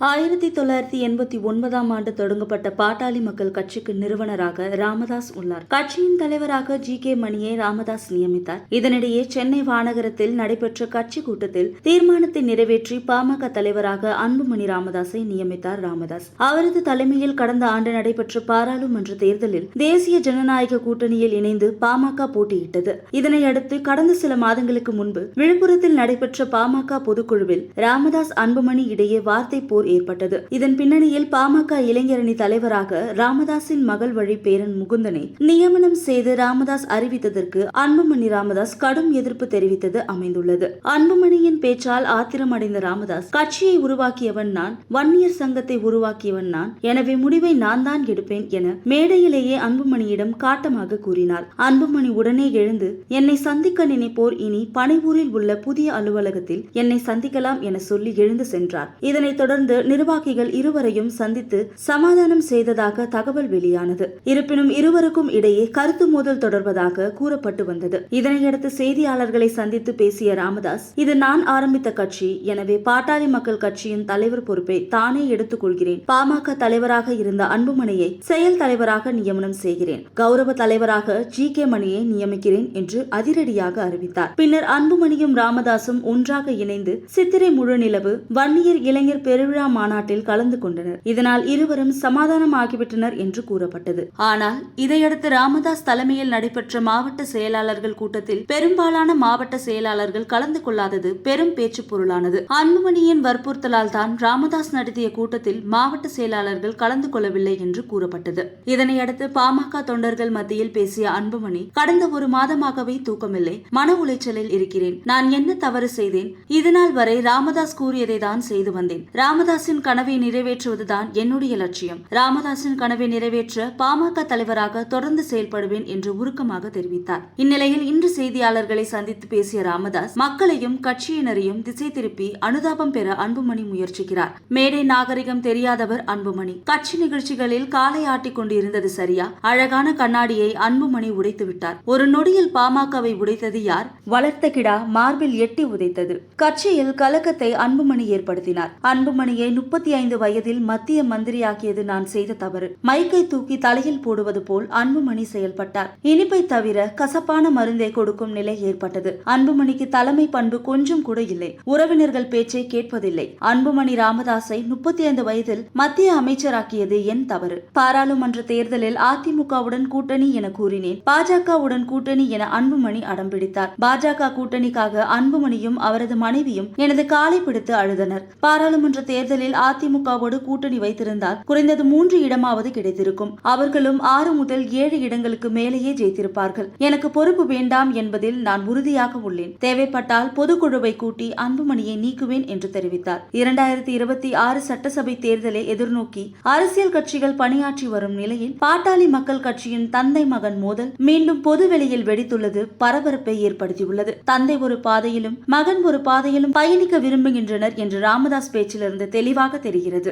ஆயிரத்தி தொள்ளாயிரத்தி எண்பத்தி ஒன்பதாம் ஆண்டு தொடங்கப்பட்ட பாட்டாளி மக்கள் கட்சிக்கு நிறுவனராக ராமதாஸ் உள்ளார். கட்சியின் தலைவராக ஜி கே மணியை ராமதாஸ் நியமித்தார். இதனிடையே சென்னை வானகரத்தில் நடைபெற்ற கட்சி கூட்டத்தில் தீர்மானத்தை நிறைவேற்றி பாமக தலைவராக அன்புமணி ராமதாஸை நியமித்தார் ராமதாஸ். அவரது தலைமையில் கடந்த ஆண்டு நடைபெற்ற பாராளுமன்ற தேர்தலில் தேசிய ஜனநாயக கூட்டணியில் இணைந்து பாமக போட்டியிட்டது. இதனையடுத்து கடந்த சில மாதங்களுக்கு முன்பு விழுப்புரத்தில் நடைபெற்ற பாமக பொதுக்குழுவில் ராமதாஸ் அன்புமணி இடையே வார்த்தை போர் ஏற்பட்டது. இதன் பின்னணியில் பாமக இளைஞரணி தலைவராக ராமதாஸின் மகள் வழி பேரன் முகுந்தனை நியமனம் செய்து ராமதாஸ் அறிவித்ததற்கு அன்புமணி ராமதாஸ் கடும் எதிர்ப்பு தெரிவித்தது அமைந்துள்ளது. அன்புமணியின் பேச்சால் ஆத்திரமடைந்த ராமதாஸ் கட்சியை உருவாக்கியவன் நான் வன்னியர் சங்கத்தை உருவாக்கியவன் நான் எனவே முடிவை நான் தான் எடுப்பேன் என மேடையிலேயே அன்புமணியிடம் காட்டமாக கூறினார். அன்புமணி உடனே எழுந்து என்னை சந்திக்க நினைப்போர் இனி பனைவூரில் உள்ள புதிய அலுவலகத்தில் என்னை சந்திக்கலாம் என சொல்லி எழுந்து சென்றார். இதனைத் தொடர்ந்து நிர்வாகிகள் இருவரையும் சந்தித்து சமாதானம் செய்ததாக தகவல் வெளியானது. இருப்பினும் இருவருக்கும் இடையே கருத்து மோதல் தொடர்வதாக கூறப்பட்டு வந்தது. இதனையடுத்து செய்தியாளர்களை சந்தித்து பேசிய ராமதாஸ் இது நான் ஆரம்பித்த கட்சி எனவே பாட்டாளி மக்கள் கட்சியின் தலைவர் பொறுப்பை தானே எடுத்துக் கொள்கிறேன் பாமக தலைவராக இருந்த அன்புமணியை செயல் தலைவராக நியமனம் செய்கிறேன். கௌரவ தலைவராக ஜி. கே. மணியை நியமிக்கிறேன் என்று அதிரடியாக அறிவித்தார். பின்னர் அன்புமணியும் ராமதாசும் ஒன்றாக இணைந்து சித்திரை முழு நிலவு வன்னியர் இளைஞர் பெருவிழா மாநாட்டில் கலந்து கொண்டனர். இதனால் இருவரும் சமாதானமாகிவிட்டனர் என்று கூறப்பட்டது. ஆனால் இதையடுத்து ராமதாஸ் தலைமையில் நடைபெற்ற மாவட்ட செயலாளர்கள் கூட்டத்தில் பெரும்பாலான மாவட்ட செயலாளர்கள் கலந்து கொள்ளாதது பெரும் பேச்சு பொருளானது அன்புமணியின் வற்புறுத்தலால் தான் ராமதாஸ் நடத்திய கூட்டத்தில் மாவட்ட செயலாளர்கள் கலந்து கொள்ளவில்லை என்று கூறப்பட்டது. இதனையடுத்து பாமக தொண்டர்கள் மத்தியில் பேசிய அன்புமணி கடந்த ஒரு மாதமாகவே தூக்கமில்லை. மன உளைச்சலில் இருக்கிறேன். நான் என்ன தவறு செய்தேன்? இதுநாள் வரை ராமதாஸ் கூறியதை தான் செய்து வந்தேன். ராமதாஸ் ராமதாசின் கனவை நிறைவேற்றுவதுதான் என்னுடைய லட்சியம். ராமதாசின் கனவை நிறைவேற்ற பாமக தலைவராக தொடர்ந்து செயல்படுவேன் என்று உருக்கமாக தெரிவித்தார். இந்நிலையில் இன்று செய்தியாளர்களை சந்தித்து பேசிய ராமதாஸ் மக்களையும் கட்சியினரையும் திசை திருப்பி அனுதாபம் பெற அன்புமணி முயற்சிக்கிறார். மேடை நாகரிகம் தெரியாதவர் அன்புமணி. கட்சி நிகழ்ச்சிகளில் காலை ஆட்டிக் கொண்டிருந்தது சரியா? அழகான கண்ணாடியை அன்புமணி உடைத்து விட்டார் ஒரு நொடியில் பாமகவை உடைத்தது யார்? வளர்த்த கிடா மார்பில் எட்டி உதைத்தது. கட்சியில் கலக்கத்தை அன்புமணி ஏற்படுத்தினார். அன்புமணியை முப்பத்தி ஐந்து வயதில் மத்திய மந்திரியாக்கியது நான் செய்த தவறு. மைக்கை தூக்கி தலையில் போடுவது போல் அன்புமணி செயல்பட்டார். இனிப்பை தவிர கசப்பான மருந்தை கொடுக்கும் நிலை ஏற்பட்டது. அன்புமணிக்கு தலைமை பண்பு கொஞ்சம் கூட இல்லை. உறவினர்கள் பேச்சை கேட்பதில்லை. அன்புமணி ராமதாஸை முப்பத்தி ஐந்து வயதில் மத்திய அமைச்சராக்கியது என் தவறு. பாராளுமன்ற தேர்தலில் அதிமுகவுடன் கூட்டணி என கூறினேன். பாஜகவுடன் கூட்டணி என அன்புமணி அடம்பிடித்தார் பாஜக கூட்டணிக்காக அன்புமணியும் அவரது மனைவியும் எனது காலை பிடித்து அழுதனர். பாராளுமன்ற தேர்தல் தேர்தலில் அதிமுகவோடு கூட்டணி வைத்திருந்தால் குறைந்தது மூன்று இடமாவது கிடைத்திருக்கும். அவர்களும் ஆறு முதல் ஏழு இடங்களுக்கு மேலேயே ஜெயித்திருப்பார்கள். எனக்கு பொறுப்பு வேண்டாம் என்பதில் நான் உறுதியாக உள்ளேன். தேவைப்பட்டால் பொதுக்குழுவை கூட்டி அன்புமணியை நீக்குவேன் என்று தெரிவித்தார். இரண்டாயிரத்தி இருபத்தி ஆறு சட்டசபை தேர்தலை எதிர்நோக்கி அரசியல் கட்சிகள் பணியாற்றி வரும் நிலையில் பாட்டாளி மக்கள் கட்சியின் தந்தை மகன் மோதல் மீண்டும் பொதுவெளியில் வெடித்துள்ளது பரபரப்பை ஏற்படுத்தியுள்ளது. தந்தை ஒரு பாதையிலும் மகன் ஒரு பாதையிலும் பயணிக்க விரும்புகின்றனர் என்று ராமதாஸ் பேச்சிலிருந்து தெளிவாக தெரிகிறது.